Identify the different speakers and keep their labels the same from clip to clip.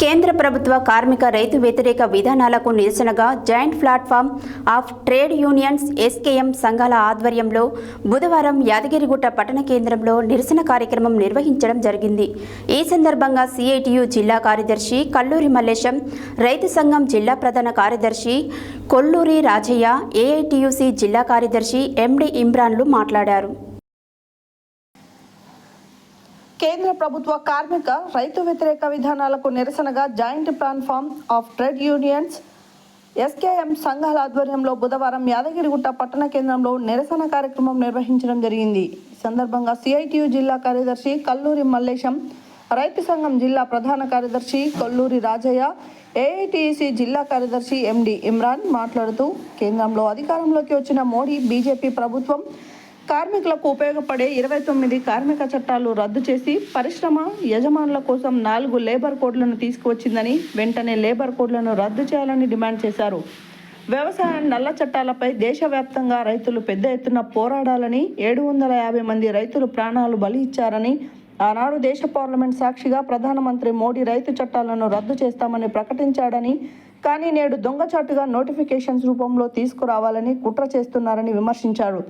Speaker 1: కేంద్ర ప్రభుత్వ కార్మిక రైతు వ్యతిరేక విధానాలకు నిరసనగా joint platform of trade unions SKM సంఘాల ఆధ్వర్యంలో బుధవారం యాదగిరిగుట్ట పట్టణ కేంద్రంలో నిరసన కార్యక్రమం నిర్వహించడం జరిగింది. ఈ సందర్భంగా సిఐటియు జిల్లా కార్యదర్శి కల్లూరి మల్లేశం రైతు సంఘం జిల్లా ప్రధాన కార్యదర్శి కొల్లూరి రాజయ్య ఏఐటియుసి జిల్లా కార్యదర్శి ఎండి ఇమ్రాన్లు మాట్లాడారు.
Speaker 2: కేంద్ర ప్రభుత్వ కార్మిక రైతు వ్యతిరేక విధానాలకు నిరసనగా joint platform of trade unions SKM సంఘాల ఆధ్వర్యంలో బుధవారం యాదగిరిగుట్ట పట్టణ కేంద్రంలో నిరసన కార్యక్రమం నిర్వహించడం జరిగింది. ఈ సందర్భంగా సిఐటియు జిల్లా కార్యదర్శి కల్లూరి మల్లేశం రైతు సంఘం జిల్లా ప్రధాన కార్యదర్శి కొల్లూరి రాజయ్య ఏఐటిసి జిల్లా కార్యదర్శి ఎండి ఇమ్రాన్ మాట్లాడుతూ కేంద్రంలో అధికారంలోకి వచ్చిన మోడీ బీజేపీ ప్రభుత్వం కార్మికులకు ఉపయోగపడే ఇరవై తొమ్మిది కార్మిక చట్టాలు రద్దు చేసి పరిశ్రమ యజమానుల కోసం నాలుగు లేబర్ కోడ్లను తీసుకువచ్చిందని వెంటనే లేబర్ కోడ్లను రద్దు చేయాలని డిమాండ్ చేశారు. వ్యవసాయ నల్ల చట్టాలపై దేశవ్యాప్తంగా రైతులు పెద్ద ఎత్తున పోరాడాలని ఏడు వందల యాభై మంది రైతులు ప్రాణాలు బలి ఇచ్చారని ఆనాడు దేశ పార్లమెంట్ సాక్షిగా ప్రధానమంత్రి మోడీ రైతు చట్టాలను రద్దు చేస్తామని ప్రకటించాడని కానీ నేడు దొంగచాటుగా నోటిఫికేషన్స్ రూపంలో తీసుకురావాలని కుట్ర చేస్తున్నారని విమర్శించారు.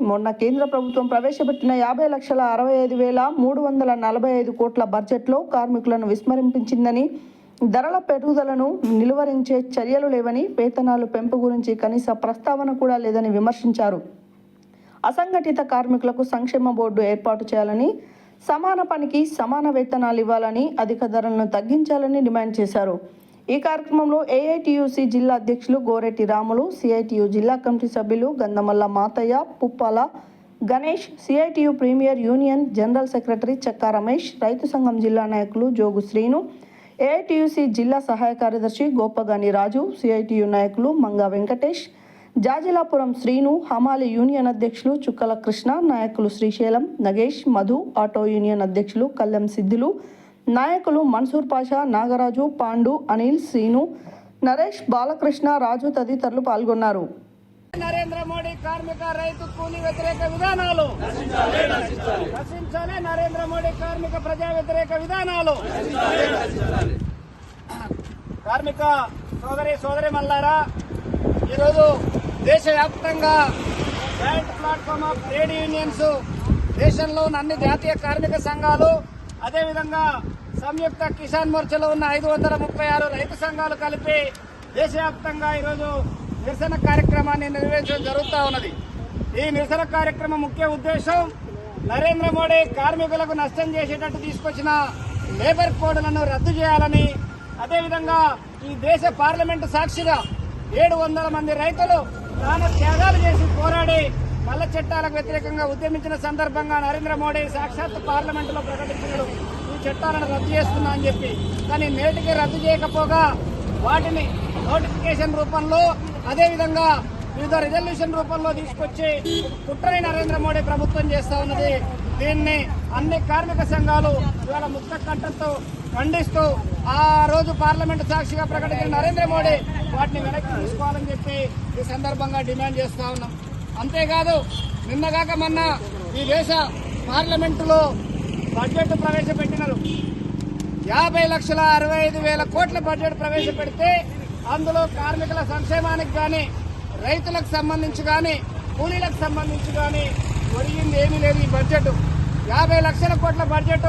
Speaker 2: మొన్న కేంద్ర ప్రభుత్వం ప్రవేశపెట్టిన యాభై లక్షల అరవై ఐదు వేల మూడు వందల నలభై ఐదు కోట్ల బడ్జెట్లో కార్మికులను విస్మరింపించిందని ధరల పెరుగుదలను నిలువరించే చర్యలు లేవని వేతనాలు పెంపు గురించి కనీస ప్రస్తావన కూడా లేదని విమర్శించారు. అసంఘటిత కార్మికులకు సంక్షేమ బోర్డు ఏర్పాటు చేయాలని సమాన పనికి సమాన వేతనాలు ఇవ్వాలని అధిక ధరలను తగ్గించాలని డిమాండ్ చేశారు. ఈ కార్యక్రమంలో ఏఐటియుసి జిల్లా అధ్యక్షులు గోరెట్టి రాములు సిఐటియు జిల్లా కమిటీ సభ్యులు Gandhamalla Mathaiah Puppala Ganesh CITU premier union general secretary Chakka Ramesh రైతు సంఘం జిల్లా నాయకులు జోగు శ్రీను ఏఐటియుసి జిల్లా సహాయ కార్యదర్శి గోపగాని రాజు సిఐటియు నాయకులు మంగా వెంకటేష్ జాజిలాపురం శ్రీను హమాలి యూనియన్ అధ్యక్షులు చుక్కల కృష్ణ నాయకులు శ్రీశైలం నగేష్ మధు ఆటో యూనియన్ అధ్యక్షులు కల్లెం సిద్ధులు నాయకులు మన్సూర్ పాషా నాగరాజు పాండు అనిల్ సీను నరేష్ బాలకృష్ణ రాజు తదితరులు పాల్గొన్నారు.
Speaker 3: నరేంద్ర మోడీ కార్మిక రైతు కూలీ వ్యతిరేక విధానాలు. రక్షించాలి నరేంద్ర మోడీ కార్మిక ప్రజా వ్యతిరేక విధానాలు. కార్మిక సోదరి సోదరి మల్లారా ఈరోజు దేశవ్యాప్తంగా joint platform of trade unions దేశంలో ఉన్న అన్ని జాతీయ కార్మిక సంఘాలు అదేవిధంగా సంయుక్త కిసాన్ మోర్చాలో ఉన్న ఐదు వందల ముప్పై ఆరు రైతు సంఘాలు కలిపి దేశవ్యాప్తంగా ఈరోజు నిరసన కార్యక్రమాన్ని నిర్వహించడం జరుగుతూ ఉన్నది. ఈ నిరసన కార్యక్రమం ముఖ్య ఉద్దేశం నరేంద్ర మోడీ కార్మికులకు నష్టం చేసేటట్టు తీసుకొచ్చిన లేబర్ కోడ్లను రద్దు చేయాలని అదేవిధంగా ఈ దేశ పార్లమెంటు సాక్షిగా ఏడు వందల మంది రైతులు ప్రాణ త్యాగాలు చేసి పోరాడి నల్ల చట్టాలకు వ్యతిరేకంగా ఉద్యమించిన సందర్భంగా నరేంద్ర మోడీ సాక్షాత్ పార్లమెంటులో ప్రకటించినాడు. ఈ చట్టాలను రద్దు చేస్తున్నా అని చెప్పి. కానీ నేటికి రద్దు చేయకపోగా వాటిని నోటిఫికేషన్ రూపంలో అదేవిధంగా వివిధ రిజల్యూషన్ రూపంలో తీసుకొచ్చి కుట్రని నరేంద్ర మోడీ ప్రభుత్వం చేస్తా ఉన్నది. దీన్ని అన్ని కార్మిక సంఘాలు ఇవాళ ముక్త కంటంతో ఖండిస్తూ ఆ రోజు పార్లమెంట్ సాక్షిగా ప్రకటించిన నరేంద్ర మోడీ వాటిని వెనక్కి తీసుకోవాలని చెప్పి ఈ సందర్భంగా డిమాండ్ చేస్తా ఉన్నాం. అంతేకాదు నిన్నగాక మొన్న ఈ దేశ పార్లమెంటులో బడ్జెట్ ప్రవేశపెట్టినారు. యాభై లక్షల అరవై ఐదు వేల కోట్ల బడ్జెట్ ప్రవేశపెడితే అందులో కార్మికుల సంక్షేమానికి కానీ రైతులకు సంబంధించి కానీ కూలీలకు సంబంధించి కానీ ఒరిగింది ఏమీ లేదు ఈ బడ్జెట్. యాభై లక్షల కోట్ల బడ్జెట్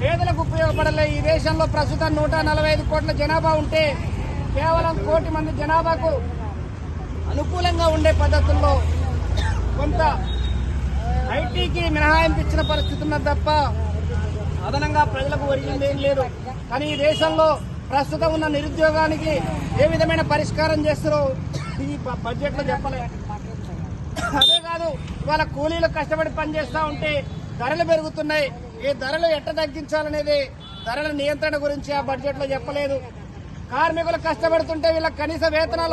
Speaker 3: పేదలకు ఉపయోగపడలే ఈ దేశంలో ప్రస్తుతం నూట నలభై ఐదు కోట్ల జనాభా ఉంటే కేవలం కోటి మంది జనాభాకు అనుకూలంగా ఉండే పద్ధతుల్లో కొంత ఐటీకి మినహాయింపు ఇచ్చిన పరిస్థితి ఉన్నది తప్ప అదనంగా ప్రజలకు ఒరిగింది ఏం లేదు. కానీ ఈ దేశంలో ప్రస్తుతం ఉన్న నిరుద్యోగానికి ఏ విధమైన పరిష్కారం చేస్తారో ఈ బడ్జెట్లో బడ్జెట్ చెప్పలే. అదే కాదు ఇవాళ కూలీలు కష్టపడి పనిచేస్తూ ఉంటే ధరలు పెరుగుతున్నాయి. ఈ ధరలు ఎట్ట తగ్గించాలనేది ధరల నియంత్రణ గురించి ఆ బడ్జెట్లో చెప్పలేదు. కార్మికులు కష్టపడుతుంటే వీళ్ళకి కనీస వేతనాలు